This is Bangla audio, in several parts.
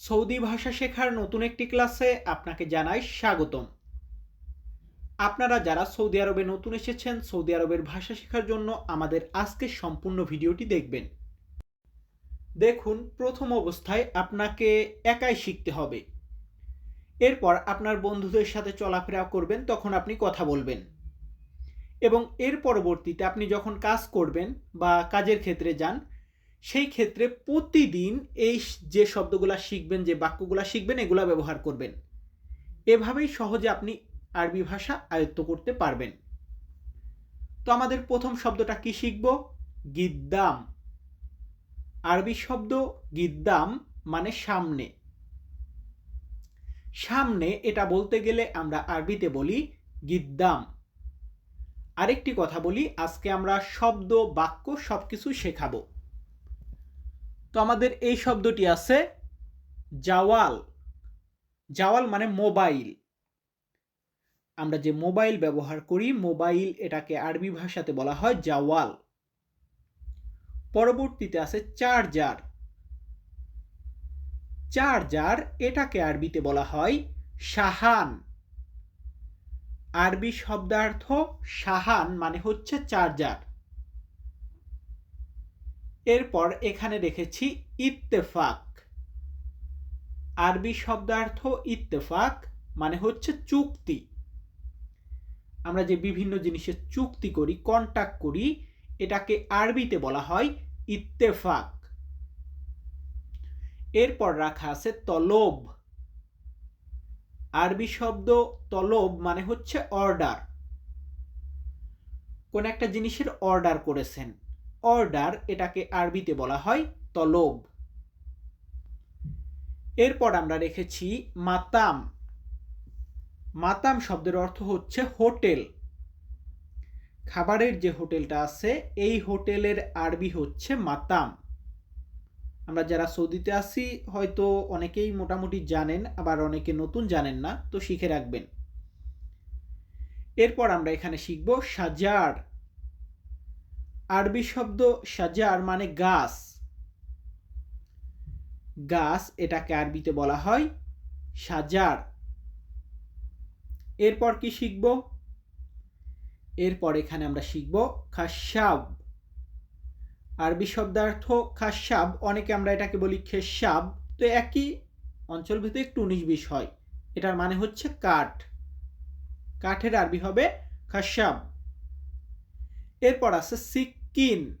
সৌদি ভাষা শেখার নতুন একটি ক্লাসে আপনাকে জানাই স্বাগতম। আপনারা যারা সৌদি আরবে নতুন এসেছেন, সৌদি আরবের ভাষা শেখার জন্য আমাদের আজকের সম্পূর্ণ ভিডিওটি দেখবেন। দেখুন, প্রথম অবস্থায় আপনাকে একাই শিখতে হবে। এরপর আপনার বন্ধুদের সাথে চলাফেরা করবেন, তখন আপনি কথা বলবেন। এবং এর পরবর্তীতে আপনি যখন কাজ করবেন বা কাজের ক্ষেত্রে যান সেই ক্ষেত্রে প্রতিদিন এই যে শব্দগুলো শিখবেন, যে বাক্যগুলো শিখবেন, এগুলো ব্যবহার করবেন। এভাবেই সহজে আপনি আরবি ভাষা আয়ত্ত করতে পারবেন। তো আমাদের প্রথম শব্দটা কি শিখব? গিদ্দাম। আরবি শব্দ গিদ্দাম মানে সামনে। সামনে এটা বলতে গেলে আমরা আরবিতে বলি গিদ্দাম। আরেকটি কথা বলি, আজকে আমরা শব্দ, বাক্য সবকিছু শেখাবো। তো আমাদের এই শব্দটি আছে জাওয়াল। জাওয়াল মানে মোবাইল। আমরা যে মোবাইল ব্যবহার করি, মোবাইল এটাকে আরবি ভাষাতে বলা হয় জাওয়াল। পরবর্তীতে আছে চার্জার। চার্জার এটাকে আরবিতে বলা হয় সাহান আরবি শব্দার্থ সাহান মানে হচ্ছে চার্জার। এরপর এখানে রেখেছি ইত্তেফাক। আরবি শব্দার্থ ইত্তেফাক মানে হচ্ছে চুক্তি। আমরা যে বিভিন্ন জিনিসের চুক্তি করি কন্ট্যাক্ট করি, এটাকে আরবিতে বলা হয় ইত্তেফাক। এরপর রাখা আছে তলব। আরবি শব্দ তলব মানে হচ্ছে অর্ডার কোন একটা জিনিসের অর্ডার করেছেন। অর্ডার এটাকে আরবিতে বলা হয় তলব। এরপর আমরা রেখেছি মাতাম। মাতাম শব্দের অর্থ হচ্ছে হোটেল। খাবারের যে হোটেলটা আছে, এই হোটেলের আরবি হচ্ছে মাতাম। আমরা যারা সৌদিতে আছি, হয়তো অনেকেই মোটামুটি জানেন, আবার অনেকে নতুন জানেন না, তো শিখে রাখবেন। এরপর আমরা এখানে শিখব সাজার। আরবি শব্দ সাজার মানে গাছ। গাছ এটাকে আরবিতে বলা হয় সাজার এরপর কি শিখব? এরপর এখানে আমরা শিখব খাসাব আরবি শব্দার্থ খাসাব অনেকে আমরা এটাকে বলি খেসাব তো একই অঞ্চল ভিত্তিক একটু উনিশ বিশ হয়। এটার মানে হচ্ছে কাঠ। কাঠের আরবি হবে খাসাব এরপর আছে সিক্কিন।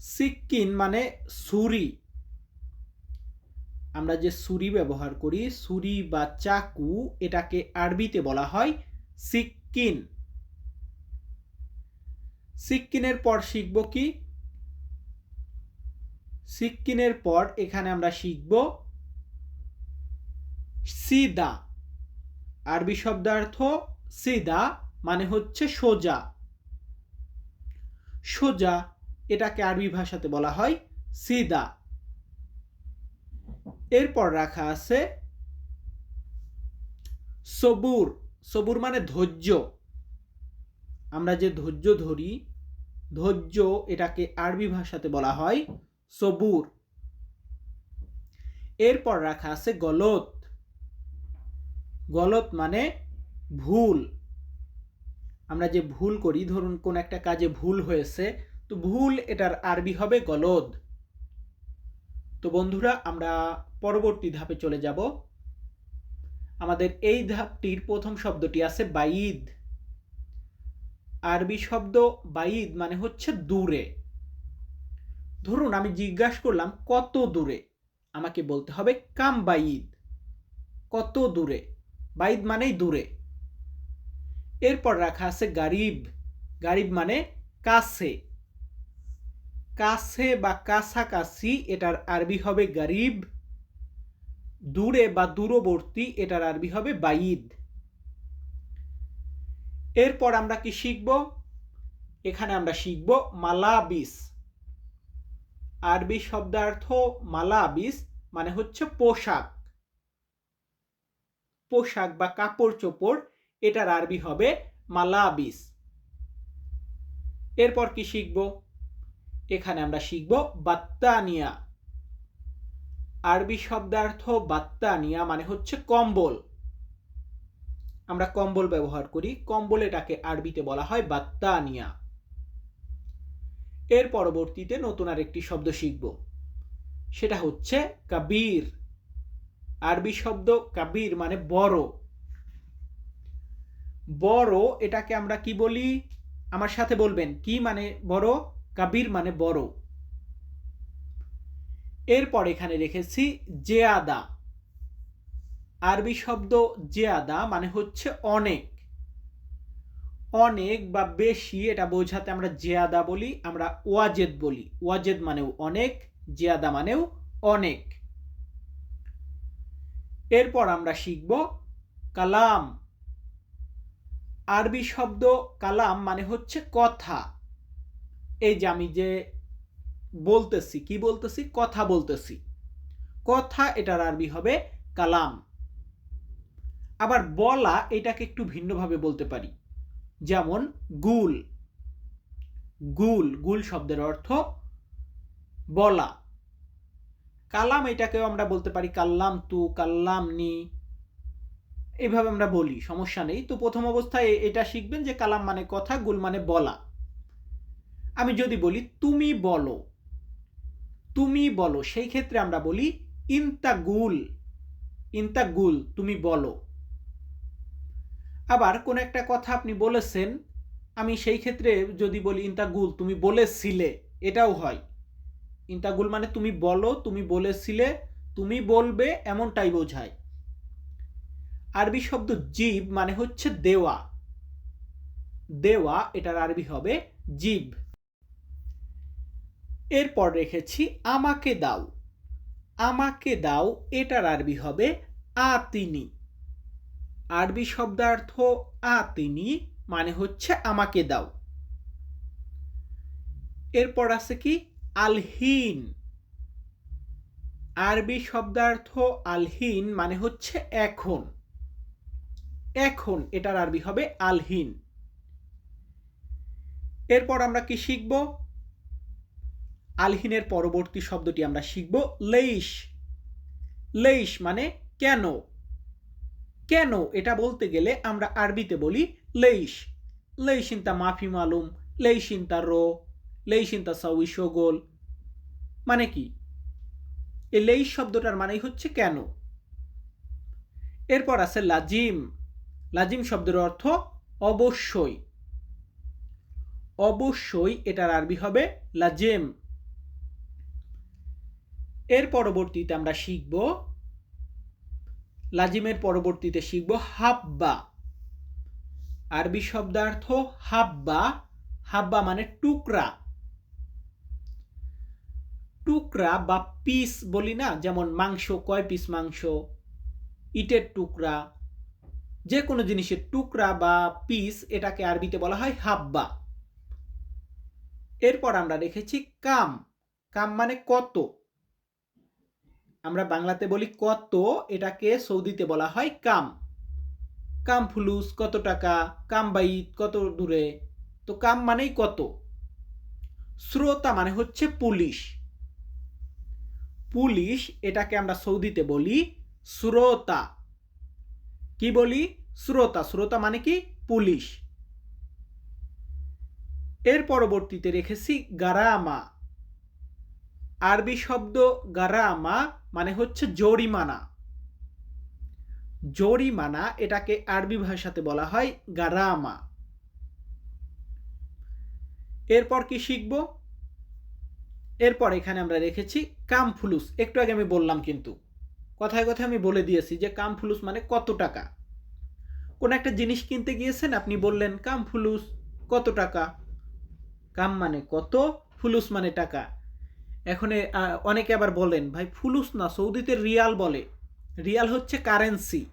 সিক্কিন মানে ছুরি। আমরা যে ছুরি ব্যবহার করি, ছুরি বা চাকু, এটাকে আরবিতে বলা হয় সিক্কিন। সিক্কিনের পর শিখব কি? সিক্কিনের পর এখানে আমরা শিখব সিদা। আরবি শব্দার্থ সিদা মানে হচ্ছে সোজা। সোজা এটাকে আরবি ভাষাতে বলা হয় সিদা। এরপর রাখা আছে সবুর। সবুর মানে ধৈর্য। আমরা যে ধৈর্য ধরি, ধৈর্য এটাকে আরবি ভাষাতে বলা হয় সবুর। এরপর রাখা আছে গলত। গলত মানে ভুল। আমরা যে ভুল করি, ধরুন কোন একটা কাজে ভুল হয়েছে, তো ভুল এটার আরবি হবে গলদ। তো বন্ধুরা, আমরা পরবর্তী ধাপে চলে যাব। আমাদের এই ধাপটির প্রথম শব্দটি আছে বাইদ। আরবি শব্দ বাইদ মানে হচ্ছে দূরে। ধরুন আমি জিজ্ঞাসা করলাম, কত দূরে? আমাকে বলতে হবে, কাম বাইদ। কত দূরে? বাইদ মানেই দূরে। এরপর রাখা আছে গারিব। গারিব মানে কাছে। কাছে বা কাছাকাছি এটার আরবি হবে গারিব। দূরে বা দূরবর্তী এটার আরবি হবে বাইদ। এরপর আমরা কি শিখব? এখানে আমরা শিখব মালাবিস। আরবি শব্দার্থ মালাবিস মানে হচ্ছে পোশাক। পোশাক বা কাপড় চোপড় এটার আরবি হবে মালাবিস। এরপর কি শিখব? এখানে আমরা শিখব বাত্তানিয়া। আরবি শব্দার্থ বাত্তানিয়া মানে হচ্ছে কম্বল। আমরা কম্বল ব্যবহার করি। কম্বল এটাকে আরবিতে বলা হয় বাত্তানিয়া। এর পরবর্তীতে নতুন আর একটি শব্দ শিখব। সেটা হচ্ছে কাবির। আরবি শব্দ কাবির মানে বড়। বড় এটাকে আমরা কি বলি? আমার সাথে বলবেন। কি মানে বড়? কাবির মানে বড়। এরপর এখানে রেখেছি জেয়াদা। আরবি শব্দ জেয়াদা মানে হচ্ছে অনেক। অনেক বা বেশি এটা বোঝাতে আমরা জেয়াদা বলি, আমরা ওয়াজেদ বলি। ওয়াজেদ মানেও অনেক, জেয়াদা মানেও অনেক। এরপর আমরা শিখব কালাম। আরবি শব্দ কালাম মানে হচ্ছে কথা। এই যে আমি যে বলতেছি, কি বলতেছি? কথা বলতেছি। কথা এটার আরবি হবে কালাম। আবার বলা এটাকে একটু ভিন্নভাবে বলতে পারি। যেমন গুল। গুল গুল শব্দের অর্থ বলা। কালাম এটাকেও আমরা বলতে পারি কাল্লাম তু কাল্লাম নি এইভাবে আমরা বলি, সমস্যা নেই। তো প্রথম অবস্থায় এটা শিখবেন যে কালাম মানে কথা, গুল মানে বলা। আমি যদি বলি, তুমি বলো। তুমি বলো। সেই ক্ষেত্রে আমরা বলি, ইন্তা গুল। ইন্তা গুল, তুমি বলো। আবার কোন একটা কথা আপনি বলেছেন, আমি সেই ক্ষেত্রে যদি বলি ইন্তাগুল তুমি বলেছিলে। এটাও হয়। ইন্তাগুল মানে তুমি বলো, তুমি বলেছিলে, তুমি বলবে, এমনটাই বোঝায়। আরবি শব্দ জীব মানে হচ্ছে দেওয়া। দেওয়া, এটার আরবি হবে জীব। এরপর রেখেছি আমাকে দাও। আমাকে দাও, এটার আরবি হবে আতিনি। আরবি শব্দার্থ আতিনি মানে হচ্ছে আমাকে দাও। এরপর আছে কি? আলহীন। আরবি শব্দার্থ আলহীন মানে হচ্ছে এখন। এখন এটার আরবি হবে আলহিন। এরপর আমরা কি শিখব? আলহিনের পরবর্তী শব্দটি আমরা শিখব লেইশ। লেইশ মানে কেন? কেন? এটা বলতে গেলে আমরা আরবিতে বলি লেইশ। লেইশিন্তা মাফি মালুম লেইশিন্তা রো লেইশিন্তা সাউই শোগোল মানে কি? এই লেইশ শব্দটার মানেই হচ্ছে কেন? এরপর আছে লাজিম। লাজিম শব্দের অর্থ অবশ্যই। অবশ্যই এটার আরবি হবে লাজেম। এর পরবর্তীতে আমরা শিখব, লাজিমের পরবর্তীতে শিখব হাব্বা। আরবি শব্দার্থ হাব্বা হাব্বা মানে টুকরা। টুকরা বা পিস বলি না, যেমন মাংস, কয় পিস মাংস? ইটের টুকরা যে কোনো জিনিসের টুকরা বা পিস এটাকে আরবিতে বলা হয় হাব্বা। এরপর আমরা রেখেছি কাম। কাম মানে কত? আমরা বাংলাতে বলি কত, এটাকে সৌদিতে বলা হয় কাম। কাম ফুলুস কত টাকা? কাম বাইত কত দূরে? তো কাম মানেই কত। শ্রোতা মানে হচ্ছে পুলিশ। পুলিশ এটাকে আমরা সৌদিতে বলি শ্রোতা। কি বলি? শ্রোতা। শ্রোতা মানে কি? পুলিশ। এর পরবর্তীতে রেখেছি গারামা। আরবি শব্দ গারামা মানে হচ্ছে জরিমানা। জরিমানা এটাকে আরবি ভাষাতে বলা হয় গারামা। এরপর কি শিখব? এরপর এখানে আমরা রেখেছি কামফুলুস। একটু আগে আমি বললাম কিন্তু। কথায় কথায় আমি বলে দিয়েছি যে কামফুলুস মানে কত টাকা? কোন একটা জিনিস কিনতে গিয়েছেন, আপনি বললেন কামফুলুস কত টাকা? কাম মানে কত, ফুলুস মানে টাকা। এখন অনেকে আবার বলেন, ভাই, ফুলুস না, সৌদিতে রিয়াল বলে। রিয়াল হচ্ছে কারেন্সি।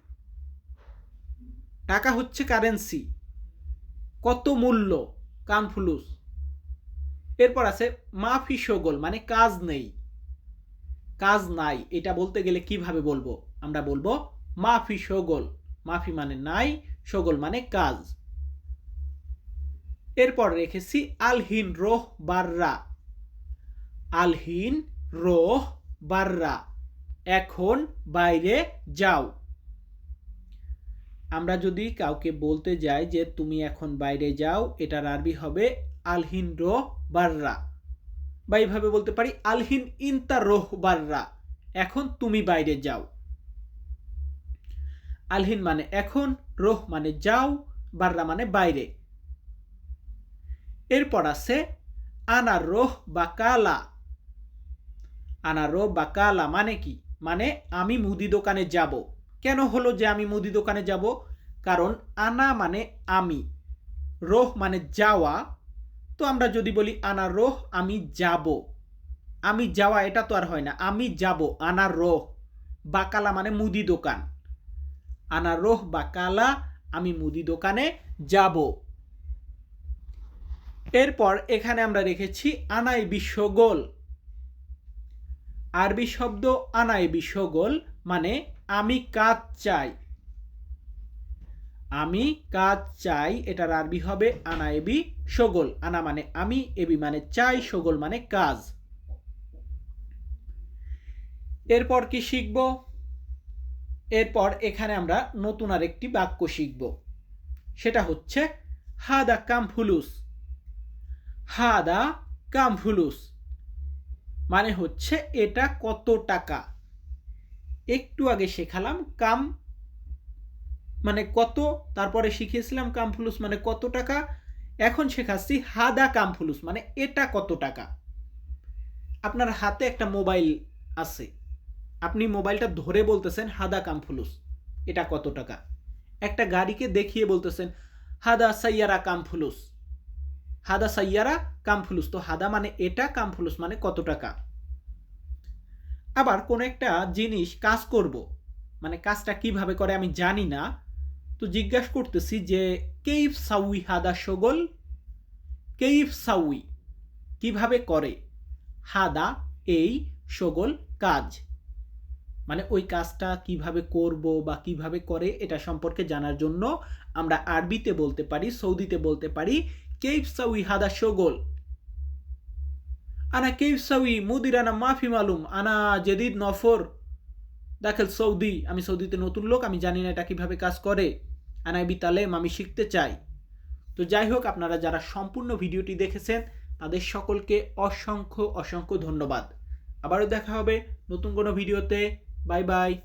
টাকা হচ্ছে কারেন্সি। কত মূল্য? কাম ফুলুস। এরপর আছে, মাফি সগোল মানে কাজ নেই। কাজ নাই, এটা বলতে গেলে কীভাবে বলব? আমরা বলব, মাফি সগোল। মাফি মানে নাই, সগোল মানে কাজ। এরপর রেখেছি, আলহিন রোহ বাররা। আলহিন রোহ বাররা। এখন বাইরে যাও। আমরা যদি কাউকে বলতে যাই যে, তুমি এখন বাইরে যাও, এটার আরবি হবে, আলহিন রোহ বাররা। বা এইভাবে বলতে পারি, আলহিন ইনতা রোহ বাররা এখন তুমি বাইরে যাও। আলহিন মানে এখন, রোহ মানে যাও, বাররা মানে বাইরে। এরপর আছে আনা রোহ বা কালা। আনা রোহ বা কালা মানে কি? মানে আমি মুদি দোকানে যাব। কেন হলো যে আমি মুদি দোকানে যাব? কারণ আনা মানে আমি, রোহ মানে যাওয়া তো আমরা যদি বলি আনা রোহ আমি যাব। আমি যাওয়া, এটা তো আর হয় না। আমি যাব আনা রোহ বাকালা মানে মুদি দোকান। আনা রোহ বাকালা, আমি মুদি দোকানে যাব। এরপর এখানে আমরা রেখেছি আনাই বিশ্বগোল। আরবি শব্দ আনাই বিশ্বগোল মানে আমি কাজ চাই। আমি কাজ চাই, এটার আরবি হবে আনা এবি সগোল। আনা মানে আমি, এবি মানে চাই, সগোল মানে কাজ। এরপর কি শিখব? এরপর এখানে আমরা নতুন আরেকটি বাক্য শিখব। সেটা হচ্ছে, হাদা কাম ফুলুস হাদা কাম ফুলুস মানে হচ্ছে, এটা কত টাকা? একটু আগে শেখালাম, কাম মানে কত, তারপরে শিখিয়েছিলাম কামফুলুস মানে কত টাকা, এখন শেখাচ্ছি হাদা কামফুলুস মানে এটা কত টাকা। আপনার হাতে একটা মোবাইল আছে, আপনি মোবাইলটা ধরে বলতেছেন হাদা কামফুলুস, এটা কত টাকা? একটা গাড়িকে দেখিয়ে বলতেছেন হাদা সাইয়ারা কামফুলুস, হাদা সাইয়ারা কামফুলুস, তো হাদা মানে এটা, কামফুলুস মানে কত টাকা? আবার কোন একটা জিনিস কাজ করব মানে কাজটা কীভাবে করে আমি জানি না তো জিজ্ঞাসা করতেছি যে, কেইফ সাউই হাদা সগল? কেইফ সাউই কীভাবে করে? হাদা এই সগল কাজ। মানে ওই কাজটা কীভাবে করব বা কীভাবে করে এটা সম্পর্কে জানার জন্য আমরা আরবিতে বলতে পারি, সৌদিতে বলতে পারি, কেইফ সাউই হাদা সগল। আনা কেইফ সাউই মুদির আনা মাফি মালুম, আনা জেদিদ নফর। দাখেল সৌদি, আমি সৌদিতে নতুন লোক, আমি জানি না এটা কীভাবে কাজ করে। আনাইবি তালেম আমি শিখতে চাই। তো যাই হোক, আপনারা যারা সম্পূর্ণ ভিডিওটি দেখেছেন, তাদের সকলকে অসংখ্য অসংখ্য ধন্যবাদ। আবারও দেখা হবে নতুন কোনো ভিডিওতে। Bye bye.